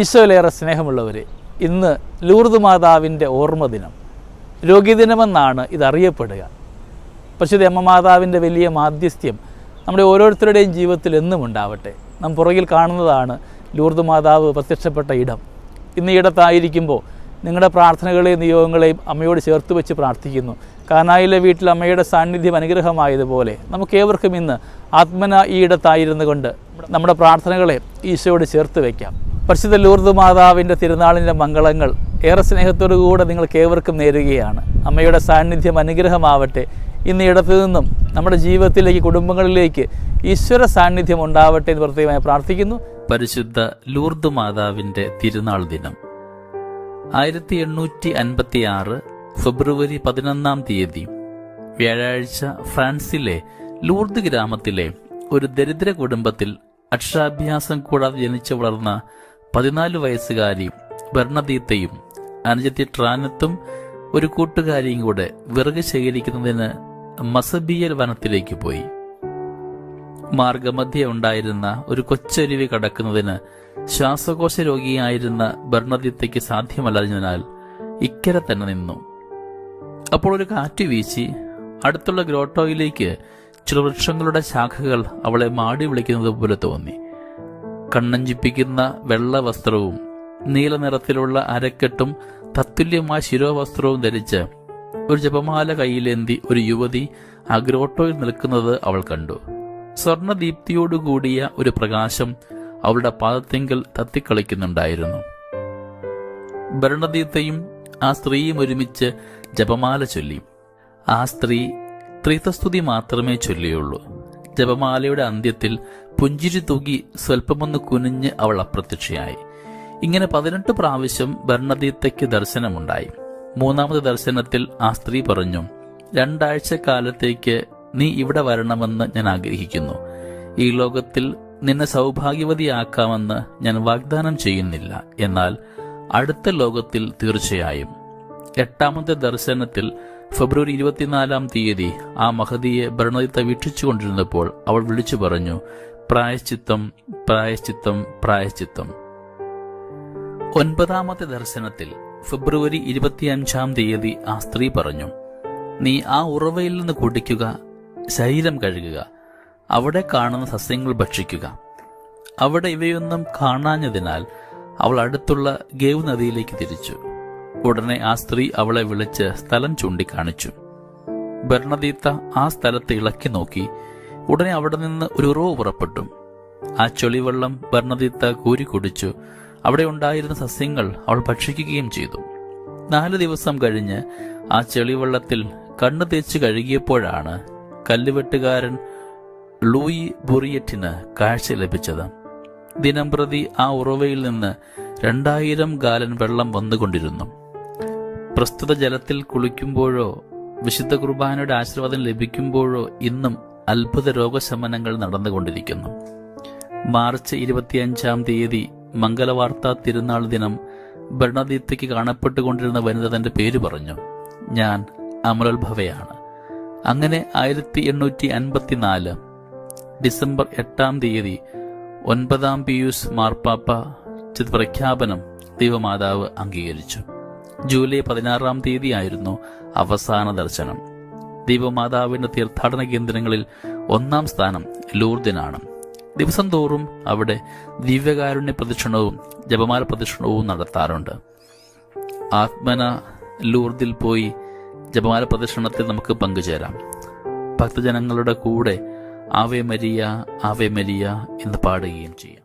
ഈശോയിലേറെ സ്നേഹമുള്ളവരെ ഇന്ന് ലൂർദ് മാതാവിന്റെ ഓർമ്മ ദിനം. രോഗിദിനമെന്നാണ് ഇതറിയപ്പെടുക. പരിശുദ്ധ അമ്മ മാതാവിന്റെ വലിയ മാധ്യസ്ഥ്യം നമ്മുടെ ഓരോരുത്തരുടെയും ജീവിതത്തിൽ എന്നും ഉണ്ടാവട്ടെ. നാം പുറകിൽ കാണുന്നതാണ് ലൂർദ് മാതാവ് പ്രത്യക്ഷപ്പെട്ട ഇടം. ഇന്ന് ഈ ഇടത്തായിരിക്കുമ്പോൾ നിങ്ങളുടെ പ്രാർത്ഥനകളെയും നിയോഗങ്ങളെയും അമ്മയോട് ചേർത്ത് വെച്ച് പ്രാർത്ഥിക്കുന്നു. കാനായിലെ വീട്ടിൽ അമ്മയുടെ സാന്നിധ്യം അനുഗ്രഹമായതുപോലെ നമുക്ക് ഏവർക്കും ഇന്ന് ആത്മന ഈ ഇടത്തായിരുന്നു കൊണ്ട് നമ്മുടെ പ്രാർത്ഥനകളെ ഈശോയോട് ചേർത്ത് വയ്ക്കാം പരിശുദ്ധ ലൂർദ് മാതാവിന്റെ തിരുനാളിന്റെ മംഗളങ്ങൾ ഏറെ സ്നേഹത്തോടു കൂടെ നിങ്ങൾക്ക് ഏവർക്കും നേരുകയാണ്. അമ്മയുടെ സാന്നിധ്യം അനുഗ്രഹമാവട്ടെ. ഇന്ന് ഇടത്തു നിന്നും നമ്മുടെ ജീവിതത്തിലേക്ക് കുടുംബങ്ങളിലേക്ക് ഈശ്വര സാന്നിധ്യം ഉണ്ടാവട്ടെ എന്ന് പ്രത്യേകമായി പ്രാർത്ഥിക്കുന്നു. പരിശുദ്ധ ലൂർദ് മാതാവിന്റെ തിരുനാൾ ദിനം. ആയിരത്തി എണ്ണൂറ്റി അൻപത്തി ആറ് ഫെബ്രുവരി പതിനൊന്നാം തീയതി വ്യാഴാഴ്ച ഫ്രാൻസിലെ ലൂർദ് ഗ്രാമത്തിലെ ഒരു ദരിദ്ര കുടുംബത്തിൽ അക്ഷരാഭ്യാസം കൂടാതെ ജനിച്ചു വളർന്ന പതിനാല് വയസ്സുകാരി ബർണദീത്തയും അനുജത്തി ട്രാനത്തും ഒരു കൂട്ടുകാരിയും കൂടെ വിറക് ശേഖരിക്കുന്നതിന് മസബിയൽ വനത്തിലേക്ക് പോയി. മാർഗമധ്യ ഉണ്ടായിരുന്ന ഒരു കൊച്ചരുവി കടക്കുന്നതിന് ശ്വാസകോശ രോഗിയായിരുന്ന ബർണദിത്തയ്ക്ക് സാധ്യമല്ലാഞ്ഞതിനാൽ ഇക്കരെ തന്നെ നിന്നു. അപ്പോൾ ഒരു കാറ്റ് വീശി അടുത്തുള്ള ഗ്രോട്ടോയിലേക്ക് ചില വൃക്ഷങ്ങളുടെ ശാഖകൾ അവളെ മാടി വിളിക്കുന്നത് പോലെ തോന്നി. കണ്ണഞ്ചിപ്പിക്കുന്ന വെള്ള വസ്ത്രവും നീല നിറത്തിലുള്ള അരക്കെട്ടും തത്തുല്യമായ ശിരോവസ്ത്രവും ധരിച്ച് ഒരു ജപമാല കയ്യിലേന്തി ഒരു യുവതി അഗ്രോട്ടോയിൽ നിൽക്കുന്നത് അവൾ കണ്ടു. സ്വർണദീപ്തിയോടുകൂടിയ ഒരു പ്രകാശം അവളുടെ പാദത്തിങ്കൽ തത്തിക്കളിക്കുന്നുണ്ടായിരുന്നു. ഭരണദീപ്തയും ആ സ്ത്രീയും ഒരുമിച്ച് ജപമാല ചൊല്ലി. ആ സ്ത്രീ ത്രിതസ്തുതി മാത്രമേ ചൊല്ലിയുള്ളൂ. ജപമാലയുടെ അന്ത്യത്തിൽ പുഞ്ചിരി തൂകി സ്വൽപ്പമൊന്ന് കുനിഞ്ഞ് അവൾ അപ്രത്യക്ഷയായി. ഇങ്ങനെ പതിനെട്ട് പ്രാവശ്യം ഭരണതീത്തയ്ക്ക് ദർശനമുണ്ടായി. മൂന്നാമത് ദർശനത്തിൽ ആ സ്ത്രീ പറഞ്ഞു രണ്ടാഴ്ച കാലത്തേക്ക് നീ ഇവിടെ വരണമെന്ന് ഞാൻ ആഗ്രഹിക്കുന്നു. ഈ ലോകത്തിൽ നിന്നെ സൗഭാഗ്യവതിയാക്കാമെന്ന് ഞാൻ വാഗ്ദാനം ചെയ്യുന്നില്ല. എന്നാൽ അടുത്ത ലോകത്തിൽ തീർച്ചയായും. എട്ടാമത്തെ ദർശനത്തിൽ ഫെബ്രുവരി ഇരുപത്തിനാലാം തീയതി ആ മഹതിയെ ഭരണദിത്ത വീക്ഷിച്ചുകൊണ്ടിരുന്നപ്പോൾ അവൾ വിളിച്ചു പറഞ്ഞു പ്രായശ്ചിത്തം പ്രായശ്ചിത്തം പ്രായശ്ചിത്തം. ഒൻപതാമത്തെ ദർശനത്തിൽ ഫെബ്രുവരി ഇരുപത്തിയഞ്ചാം തീയതി ആ സ്ത്രീ പറഞ്ഞു നീ ആ ഉറവയിൽ നിന്ന് കുടിക്കുക ശരീരം കഴുകുക അവിടെ കാണുന്ന സസ്യങ്ങൾ ഭക്ഷിക്കുക. അവിടെ ഇവയൊന്നും കാണാഞ്ഞതിനാൽ അവൾ അടുത്തുള്ള ഗേവ് നദിയിലേക്ക് തിരിച്ചു. ഉടനെ ആ സ്ത്രീ അവളെ വിളിച്ച് സ്ഥലം ചൂണ്ടിക്കാണിച്ചു. ഭരണദീത്ത ആ സ്ഥലത്ത് ഇളക്കി നോക്കി ഉടനെ അവിടെ നിന്ന് ഒരു ഉറവ് പുറപ്പെട്ടു. ആ ചൊളിവെള്ളം ഭരണദീത്ത കൂരി കുടിച്ചു. അവിടെ ഉണ്ടായിരുന്ന സസ്യങ്ങൾ അവൾ ഭക്ഷിക്കുകയും ചെയ്തു. നാല് ദിവസം കഴിഞ്ഞ് ആ ചെളിവെള്ളത്തിൽ കണ്ണു തേച്ച് കഴുകിയപ്പോഴാണ് കല്ലുവെട്ടുകാരൻ ലൂയി ബുറിയറ്റിന് കാഴ്ച ലഭിച്ചത്. ദിനംപ്രതി ആ ഉറവയിൽ നിന്ന് രണ്ടായിരം ഗാലൻ വെള്ളം വന്നുകൊണ്ടിരുന്നു. പ്രസ്തുത ജലത്തിൽ കുളിക്കുമ്പോഴോ വിശുദ്ധ കുർബാനയുടെ ആശീർവാദം ലഭിക്കുമ്പോഴോ ഇന്നും അത്ഭുത രോഗശമനങ്ങൾ നടന്നുകൊണ്ടിരിക്കുന്നു. മാർച്ച് ഇരുപത്തിയഞ്ചാം തീയതി മംഗലവാർത്ത തിരുനാൾ ദിനം ഭരണദീപ്തിക്ക് കാണപ്പെട്ടുകൊണ്ടിരുന്ന വനിത തന്റെ പേര് പറഞ്ഞു. ഞാൻ അമലോത്ഭവയാണ് അങ്ങനെ ആയിരത്തി എണ്ണൂറ്റി അൻപത്തിനാല് ഡിസംബർ എട്ടാം തീയതി ഒൻപതാം പിയൂസ് മാർപ്പാപ്പ പ്രഖ്യാപനം ദൈവമാതാവ് അംഗീകരിച്ചു. ജൂലൈ പതിനാറാം തീയതി ആയിരുന്നു അവസാന ദർശനം. ദൈവമാതാവിന്റെ തീർത്ഥാടന കേന്ദ്രങ്ങളിൽ ഒന്നാം സ്ഥാനം ലൂർദിനാണ് ദിവസം തോറും അവിടെ ദിവ്യകാരുണ്യ പ്രദക്ഷിണവും ജപമാല പ്രദക്ഷിണവും നടത്താറുണ്ട്. ആത്മന ലൂർദിൽ പോയി ജപമാല പ്രദക്ഷിണത്തിൽ നമുക്ക് പങ്കുചേരാം. ഭക്തജനങ്ങളുടെ കൂടെ ആവേ മരിയ ആവേ മരിയ എന്ന് പാടുകയും ചെയ്യാം.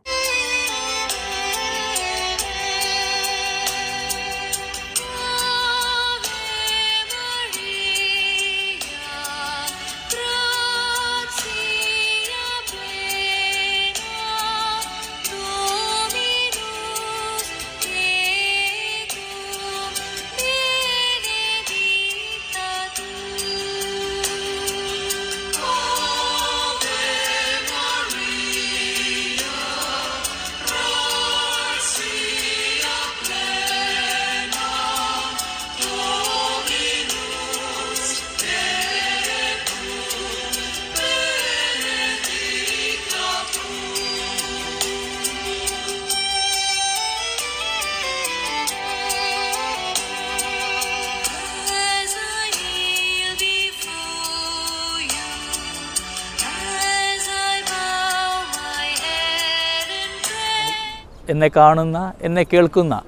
എന്നെ കാണുന്ന എന്നെ കേൾക്കുന്ന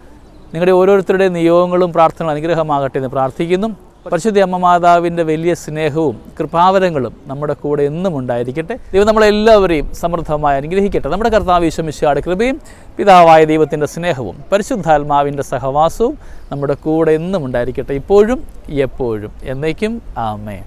നിങ്ങളുടെ ഓരോരുത്തരുടെയും നിയോഗങ്ങളും പ്രാർത്ഥനകളും അനുഗ്രഹമാകട്ടെ എന്ന് പ്രാർത്ഥിക്കുന്നു. പരിശുദ്ധ അമ്മ മാതാവിന്റെ വലിയ സ്നേഹവും കൃപാവരങ്ങളും നമ്മുടെ കൂടെ എന്നും ഉണ്ടായിരിക്കട്ടെ. ദൈവം നമ്മളെല്ലാവരെയും സമൃദ്ധമായി അനുഗ്രഹിക്കട്ടെ. നമ്മുടെ കർത്താവ് ഈശ്വമിശയുടെ കൃപയും പിതാവായ ദൈവത്തിന്റെ സ്നേഹവും പരിശുദ്ധാത്മാവിന്റെ സഹവാസവും നമ്മുടെ കൂടെ എന്നും ഉണ്ടായിരിക്കട്ടെ. ഇപ്പോഴും എപ്പോഴും എന്നേക്കും. ആമേ